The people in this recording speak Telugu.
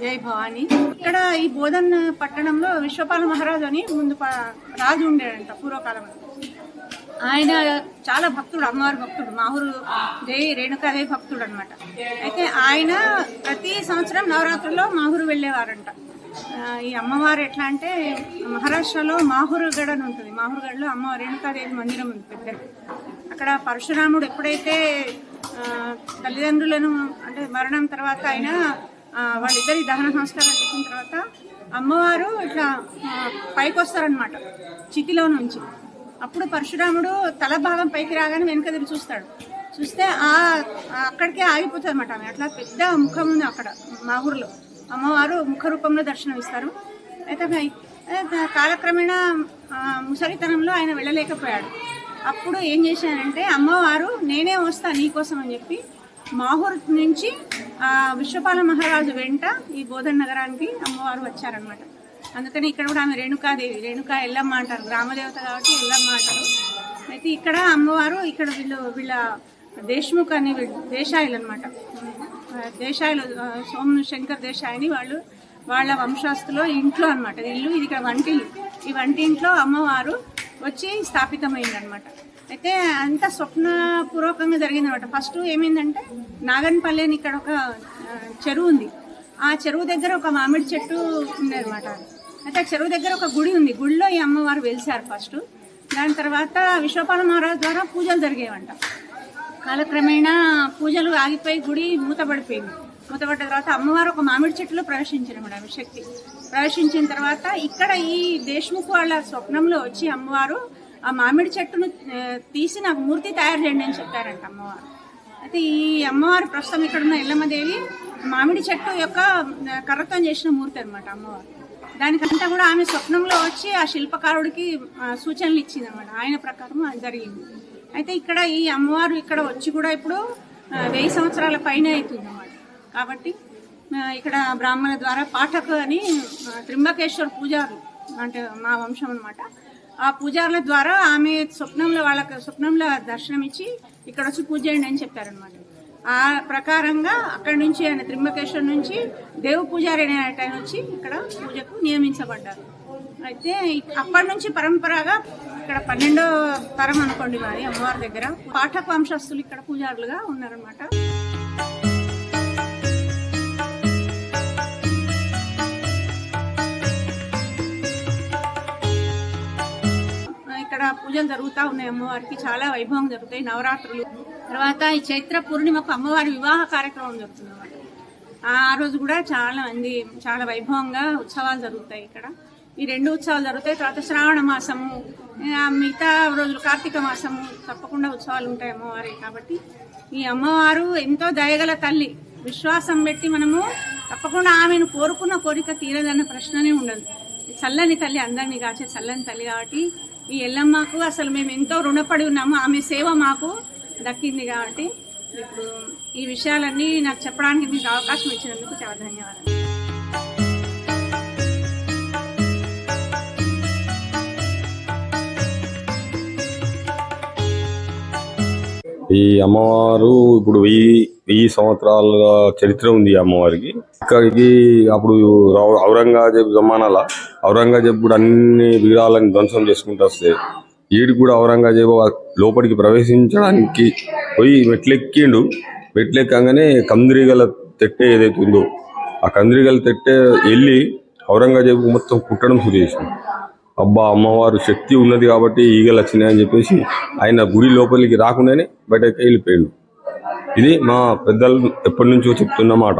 జై భవాని. ఇక్కడ ఈ బోధన్ పట్టణంలో విశ్వపాల మహారాజు అని ముందు రాజు ఉండేడంట పూర్వకాలంలో ఆయన చాలా భక్తుడు అమ్మవారి భక్తుడు మాహూరు జై రేణుకాదేవి భక్తుడు అనమాట అయితే ఆయన ప్రతి సంవత్సరం నవరాత్రుల్లో మాహూరు వెళ్ళేవారంట. ఈ అమ్మవారు ఎట్లా అంటే మహారాష్ట్రలో మాహూరుగఢ్ అని ఉంటుంది. మాహూరుగఢ్లో అమ్మ రేణుకాదేవి మందిరం ఉంది పెద్దది అక్కడ పరశురాముడు ఎప్పుడైతే తల్లిదండ్రులను అంటే మరణం తర్వాత ఆయన వాళ్ళిద్దరి దహన సంస్కారాలు చేసిన తర్వాత అమ్మవారు ఇట్లా పైకి వస్తారనమాట చితిలో నుంచి. అప్పుడు పరశురాముడు తల భాగం పైకి రాగానే వెనక తిరిగి చూస్తాడు. చూస్తే ఆ అక్కడికే ఆగిపోతుంది అనమాట ఆమె. అట్లా పెద్ద ముఖం ఉంది అక్కడ మా ఊర్లో. అమ్మవారు ముఖ రూపంలో దర్శనం ఇస్తారు. అయితే కాలక్రమేణా ముసలితనంలో ఆయన వెళ్ళలేకపోయాడు. అప్పుడు ఏం చేశానంటే అమ్మవారు నేనే వస్తా నీకోసం అని చెప్పి మాహూర్ నుంచి విశ్వపాల మహారాజు వెంట ఈ బోధన్ నగరానికి అమ్మవారు వచ్చారనమాట అందుకని ఇక్కడ కూడా ఆమె రేణుకాదేవి రేణుకా ఎల్లమ్మ అంటారు గ్రామదేవత కాబట్టి ఎల్లమ్మ అంటారు. అయితే ఇక్కడ అమ్మవారు ఇక్కడ వీళ్ళు వీళ్ళ దేశ్ముఖ్ అని వీళ్ళు దేశాయిలు అనమాట దేశాయిలు సోమ శంకర్ దేశాయిని వాళ్ళు వాళ్ళ వంశస్థులు ఇంట్లో అనమాట ఇల్లు ఇది ఇక్కడ వంటిల్లు. ఈ వంటింట్లో అమ్మవారు వచ్చి స్థాపితమైందనమాట అయితే అంత స్వప్నపూర్వకంగా జరిగిందనమాట ఫస్ట్ ఏమైందంటే నాగన్పల్లి అని ఇక్కడ ఒక చెరువు ఉంది. ఆ చెరువు దగ్గర ఒక మామిడి చెట్టు ఉందన్నమాట. అయితే ఆ చెరువు దగ్గర ఒక గుడి ఉంది. గుడిలో ఈ అమ్మవారు వెలిసారు ఫస్ట్. దాని తర్వాత విశ్వపాల మహారాజు ద్వారా పూజలు జరిగేవంట. కాలక్రమేణా పూజలు ఆగిపోయి గుడి మూతపడిపోయింది. మూతపడ్డ తర్వాత అమ్మవారు ఒక మామిడి చెట్టులో ప్రవేశించారు మేడం శక్తి ప్రవేశించిన తర్వాత ఇక్కడ ఈ దేశ్ముఖ్ వాళ్ళ స్వప్నంలో వచ్చి అమ్మవారు ఆ మామిడి చెట్టును తీసి నాకు మూర్తి తయారు చేయండి అని చెప్పారంట అమ్మవారు. అయితే ఈ అమ్మవారు ప్రస్తుతం ఇక్కడ ఉన్న ఎల్లమ్మదేవి మామిడి చెట్టు యొక్క కర్రతో చేసిన మూర్తి అనమాట అమ్మవారు. దానికంతా కూడా ఆమె స్వప్నంలో వచ్చి ఆ శిల్పకారుడికి సూచనలు ఇచ్చింది అనమాట ఆయన ప్రకారం అది జరిగింది. అయితే ఇక్కడ ఈ అమ్మవారు ఇక్కడ వచ్చి కూడా ఇప్పుడు వెయ్యి సంవత్సరాల పైన అవుతుంది అన్నమాట కాబట్టి ఇక్కడ బ్రాహ్మణ ద్వారా పాఠకు అని త్రింబకేశ్వర్ పూజారులు అంటే మా వంశం అనమాట ఆ పూజారుల ద్వారా ఆమె స్వప్నంలో వాళ్ళకి స్వప్నంలో దర్శనం ఇచ్చి ఇక్కడ వచ్చి పూజ చేయండి అని చెప్పారనమాట ఆ ప్రకారంగా అక్కడి నుంచి ఆయన త్రింబకేశ్వర్ నుంచి దేవు పూజారి అనే ఆయన వచ్చి ఇక్కడ పూజకు నియమించబడ్డారు. అయితే అప్పటి నుంచి పరంపరగా ఇక్కడ పన్నెండో తరం అనుకోండి మరి అమ్మవారి దగ్గర పాఠక వంశస్థులు ఇక్కడ పూజారులుగా ఉన్నారనమాట పూజలు జరుగుతూ ఉన్నాయి అమ్మవారికి. చాలా వైభవం జరుగుతాయి. నవరాత్రులు. తర్వాత ఈ చైత్ర పూర్ణిమకు అమ్మవారి వివాహ కార్యక్రమం జరుగుతుంది అన్నమాట ఆ రోజు కూడా చాలా మంది చాలా వైభవంగా ఉత్సవాలు జరుగుతాయి ఇక్కడ. ఈ రెండు ఉత్సవాలు జరుగుతాయి. తర్వాత శ్రావణ మాసము ఆ, మిగతా రోజులు కార్తీక మాసము తప్పకుండా ఉత్సవాలు ఉంటాయి అమ్మవారి. కాబట్టి ఈ అమ్మవారు ఎంతో దయగల తల్లి. విశ్వాసం పెట్టి మనము తప్పకుండా ఆమెను కోరుకున్న కోరిక తీరదన్న ప్రశ్ననే ఉండదు. చల్లని తల్లి అందరినీ కాచే చల్లని తల్లి కాబట్టి ఈ ఎల్లమ్మకు అసలు మేము ఎంతో రుణపడి ఉన్నాము. ఆమె సేవ మాకు దక్కింది కాబట్టి ఇప్పుడు ఈ విషయాలన్నీ నాకు చెప్పడానికి మీకు అవకాశం ఇచ్చినందుకు చాలా ధన్యవాదాలు. ఈ అమ్మవారు ఇప్పుడు వెయ్యి వెయ్యి సంవత్సరాల చరిత్ర ఉంది అమ్మవారికి. ఇక్కడికి అప్పుడు ఔరంగజేబు జమానాల ఔరంగజేబు కూడా అన్ని వీరాలను ధ్వంసం చేసుకుంటూ వస్తే ఈడికి కూడా ఔరంగజేబు లోపలికి ప్రవేశించడానికి పోయి మెట్లెక్కిండు. మెట్లెక్కగానే కందిరిగల తెట్టే ఏదైతే ఉందో ఆ కందిరిగల తెట్టే వెళ్ళి ఔరంగజేబు మొత్తం కుట్టడం శురు చేసింది అబ్బా అమ్మవారు శక్తి ఉన్నది కాబట్టి ఈగలు వచ్చినాయని చెప్పేసి ఆయన గుడి లోపలికి రాకుండానే బయటకి వెళ్ళిపోయాడు. ఇది మా పెద్దలు ఎప్పటి నుంచో చెప్తున్న మాట.